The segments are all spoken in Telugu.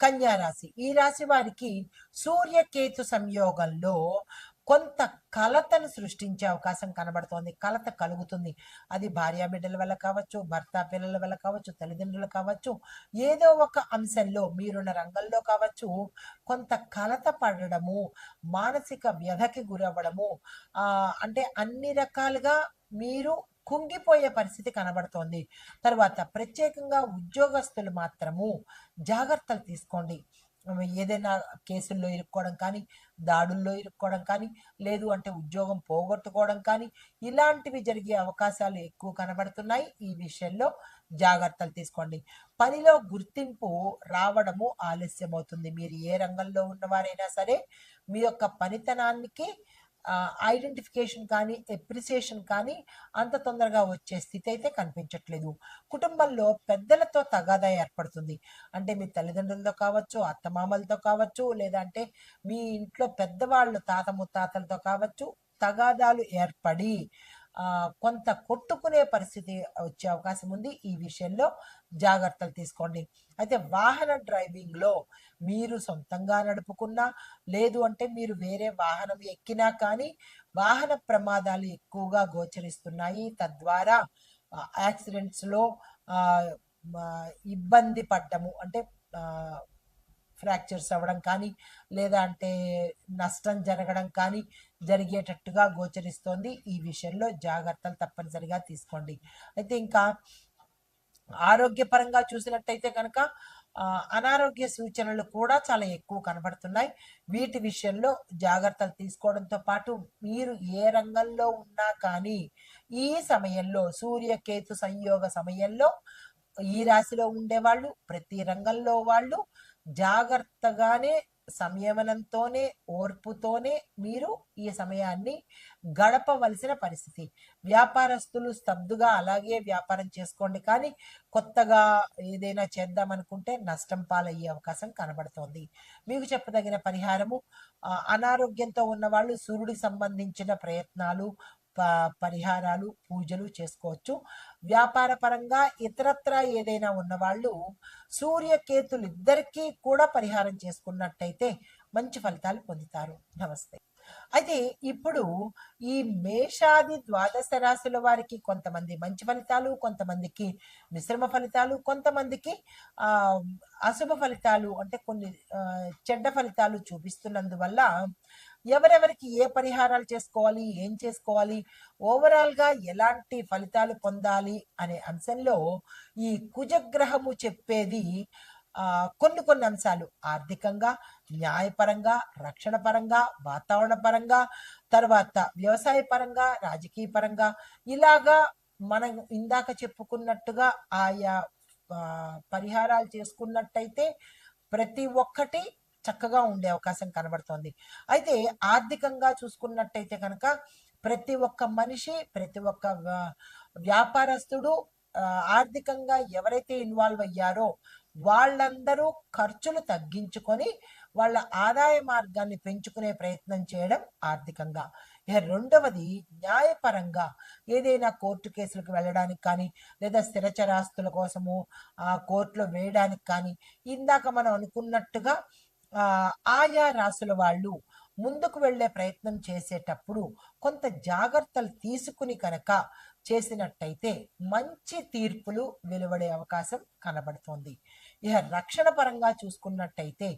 కన్యా రాశి ఈ రాశి వారికి సూర్యకేతు సంయోగంలో కొంత కలతను సృష్టించే అవకాశం కనబడుతోంది. కలత కలుగుతుంది. అది భార్యా బిడ్డల వల్ల కావచ్చు భర్త పిల్లల వల్ల కావచ్చు తల్లిదండ్రులు కావచ్చు ఏదో ఒక అంశంలో మీరున్న రంగంలో కావచ్చు కొంత కలత పడడము మానసిక వ్యధకి గురవ్వడము ఆ అంటే అన్ని రకాలుగా మీరు కుంగిపోయే పరిస్థితి కనబడుతోంది. తర్వాత ప్రత్యేకంగా ఉద్యోగస్తులు మాత్రము జాగ్రత్తలు తీసుకోండి. ఏదైనా కేసుల్లో ఇరుక్కోవడం కానీ దాడుల్లో ఇరుక్కోవడం కానీ లేదు అంటే ఉద్యోగం పోగొట్టుకోవడం కానీ ఇలాంటివి జరిగే అవకాశాలు ఎక్కువ కనబడుతున్నాయి. ఈ విషయంలో జాగ్రత్తలు తీసుకోండి. పనిలో గుర్తింపు రావడము ఆలస్యం అవుతుంది మీరు ఏ రంగంలో ఉన్నవారైనా సరే మీ యొక్క పనితనానికి ఐడెంటిఫికేషన్ కానీ ఎప్రిసియేషన్ కానీ అంత తొందరగా వచ్చే స్థితి అయితే కనిపించట్లేదు. కుటుంబంలో పెద్దలతో తగాదా ఏర్పడుతుంది. అంటే మీ తల్లిదండ్రులతో కావచ్చు అత్తమామలతో కావచ్చు లేదంటే మీ ఇంట్లో పెద్దవాళ్ళు తాత ముత్తాతలతో కావచ్చు తగాదాలు ఏర్పడి కొంత కొట్టుకునే పరిస్థితి వచ్చే అవకాశం ఉంది ఈ విషయంలో జాగ్రత్తలు తీసుకోండి. అయితే వాహన డ్రైవింగ్లో మీరు సొంతంగా నడుపుకున్నా లేదు అంటే మీరు వేరే వాహనం ఎక్కినా కానీ వాహన ప్రమాదాలు ఎక్కువగా గోచరిస్తున్నాయి. తద్వారా యాక్సిడెంట్స్లో ఇబ్బంది పడ్డము అంటే ఫ్రాక్చర్స్ అవ్వడం కానీ లేదా అంటే నష్టం జరగడం కానీ జరిగేటట్టుగా గోచరిస్తోంది. ఈ విషయంలో జాగ్రత్తలు తప్పనిసరిగా తీసుకోండి. అయితే ఇంకా ఆరోగ్యపరంగా చూసినట్టయితే కనుక అనారోగ్య సూచనలు కూడా చాలా ఎక్కువ కనబడుతున్నాయి. వీటి విషయంలో జాగ్రత్తలు తీసుకోవడంతో పాటు మీరు ఏ రంగంలో ఉన్నా కానీ ఈ సమయంలో సూర్యకేతు సంయోగ సమయంలో ఈ రాశిలో ఉండేవాళ్ళు ప్రతి రంగంలో వాళ్ళు జాగ్రత్తగానే సంయమనంతోనే ఓర్పుతోనే మీరు ఈ సమయాన్ని గడపవలసిన పరిస్థితి. వ్యాపారస్తులు స్తబ్దుగా అలాగే వ్యాపారం చేసుకోండి. కానీ కొత్తగా ఏదైనా చేద్దామనుకుంటే నష్టం పాలయ్యే అవకాశం కనబడుతోంది. మీకు చెప్పదగిన పరిహారము అనారోగ్యంతో ఉన్న వాళ్ళు సూర్యుడికి సంబంధించిన ప్రయత్నాలు ప- పరిహారాలు పూజలు చేసుకోవచ్చు. వ్యాపార పరంగా ఇతరత్ర ఏదైనా ఉన్నవాళ్ళు సూర్యకేతులు ఇద్దరికీ కూడా పరిహారం చేసుకున్నట్టయితే మంచి ఫలితాలు పొందుతారు. నమస్తే. అయితే ఇప్పుడు ఈ మేషాది ద్వాదశ రాశుల వారికి కొంతమంది మంచి ఫలితాలు కొంతమందికి మిశ్రమ ఫలితాలు కొంతమందికి ఆ అశుభ ఫలితాలు అంటే కొన్ని చెడ్డ ఫలితాలు చూపిస్తున్నందువల్ల ఎవరెవరికి ఏ పరిహారాలు చేసుకోవాలి ఏం చేసుకోవాలి ఓవరాల్గా ఎలాంటి ఫలితాలు పొందాలి అనే అంశంలో ఈ కుజగ్రహము చెప్పేది కొన్ని కొన్ని అంశాలు. ఆర్థికంగా న్యాయపరంగా రక్షణ పరంగా వాతావరణ పరంగా తర్వాత వ్యవసాయ పరంగా రాజకీయ పరంగా ఇలాగా మనం ఇందాక చెప్పుకున్నట్టుగా ఆయా పరిహారాలు చేసుకున్నట్టయితే ప్రతి ఒక్కటి చక్కగా ఉండే అవకాశం కనబడుతోంది. అయితే ఆర్థికంగా చూసుకున్నట్టయితే కనుక ప్రతి ఒక్క మనిషి ప్రతి ఒక్క వ్యాపారస్తుడు ఆర్థికంగా ఎవరైతే ఇన్వాల్వ్ అయ్యారో వాళ్ళందరూ ఖర్చులు తగ్గించుకొని వాళ్ళ ఆదాయ మార్గాన్ని పెంచుకునే ప్రయత్నం చేయడం ఆర్థికంగా. ఇక రెండవది న్యాయపరంగా ఏదైనా కోర్టు కేసులకు వెళ్ళడానికి కానీ లేదా స్థిరచరాస్తుల కోసము ఆ కోర్టులో వేయడానికి కానీ ఇందాక మనం అనుకున్నట్టుగా ఆయా రాసుల వాళ్ళు ముందుకు వెళ్ళే ప్రయత్నం చేసేటప్పుడు కొంత జాగ్రత్తలు తీసుకుని కనుక చేసినట్టయితే మంచి తీర్పులు వెలువడే అవకాశం కనబడుతోంది. ఇక రక్షణ పరంగా చూసుకున్నట్టయితే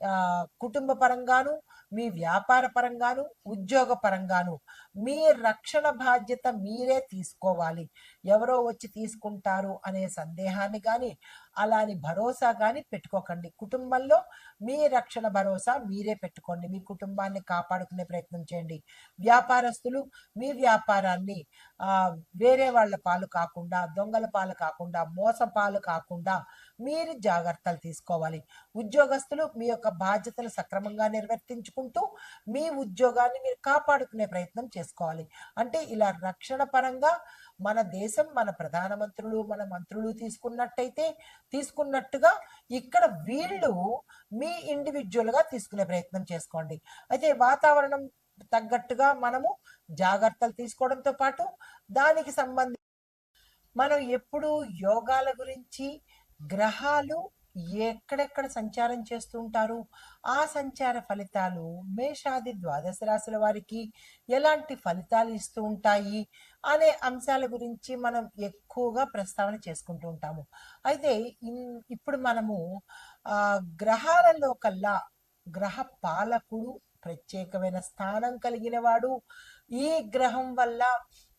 ఆ, కుటుంబ పరంగాను మీ వ్యాపార పరంగాను ఉద్యోగ పరంగాను మీ రక్షణ బాధ్యత మీరే తీసుకోవాలి. ఎవరో వచ్చి తీసుకుంటారు అనే సందేహాన్ని కానీ అలాని భరోసా కానీ పెట్టుకోకండి. కుటుంబంలో మీ రక్షణ భరోసా మీరే పెట్టుకోండి. మీ కుటుంబాన్ని కాపాడుకునే ప్రయత్నం చేయండి. వ్యాపారస్తులు మీ వ్యాపారాన్ని ఆ, వేరే వాళ్ళ పాలు కాకుండా దొంగల పాలు కాకుండా మోస పాలు కాకుండా మీరు జాగ్రత్తలు తీసుకోవాలి. ఉద్యోగస్తులు మీ యొక్క బాధ్యతలు సక్రమంగా నిర్వర్తించుకుంటూ మీ ఉద్యోగాన్ని మీరు కాపాడుకునే ప్రయత్నం చేసుకోవాలి. అంటే ఇలా రక్షణ పరంగా మన దేశం మన ప్రధానమంత్రులు మన మంత్రులు తీసుకున్నట్టయితే తీసుకున్నట్టుగా ఇక్కడ వీళ్ళు మీ ఇండివిజువల్గా తీసుకునే ప్రయత్నం చేసుకోండి. అయితే వాతావరణం తగ్గట్టుగా మనము జాగ్రత్తలు తీసుకోవడంతో పాటు దానికి సంబంధించి మనం ఎప్పుడు యోగాల గురించి గ్రహాలు ఎక్కడెక్కడ సంచారం చేస్తూ ఉంటారు? ఆ సంచార ఫలితాలు మేషాది ద్వాదశ రాశుల వారికి ఎలాంటి ఫలితాలు ఇస్తూ ఉంటాయి? అనే అంశాల గురించి మనం ఎక్కువగా ప్రస్తావన చేసుకుంటూ ఉంటాము. అయితే ఇన్- ఇప్పుడు మనము ఆ గ్రహాలలో కల్లా గ్రహ పాలకుడు ప్రత్యేకమైన స్థానం కలిగిన వాడు. ఈ గ్రహం వల్ల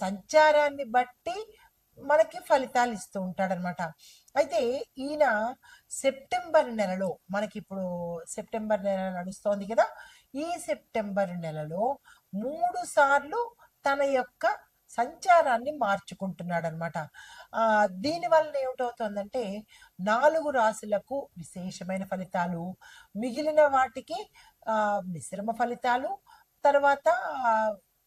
సంచారాన్ని బట్టి మనకి ఫలితాలు ఇస్తూ ఉంటాడనమాట అయితే ఈయన సెప్టెంబర్ నెలలో మనకి ఇప్పుడు సెప్టెంబర్ నెల నడుస్తోంది కదా ఈ సెప్టెంబర్ నెలలో మూడు సార్లు తన యొక్క సంచారాన్ని మార్చుకుంటున్నాడు అనమాట దీని వలన ఏమిటవుతుందంటే నాలుగు రాశులకు విశేషమైన ఫలితాలు మిగిలిన వాటికి మిశ్రమ ఫలితాలు తర్వాత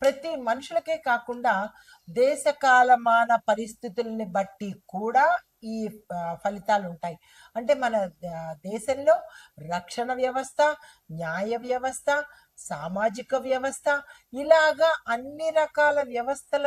ప్రతి మనుషులకే కాకుండా దేశ కాలమాన పరిస్థితుల్ని బట్టి కూడా ఈ ఫలితాలు ఉంటాయి అంటే మన దేశంలో రక్షణ వ్యవస్థ న్యాయ వ్యవస్థ సామాజిక వ్యవస్థ ఇలాగా అన్ని రకాల వ్యవస్థల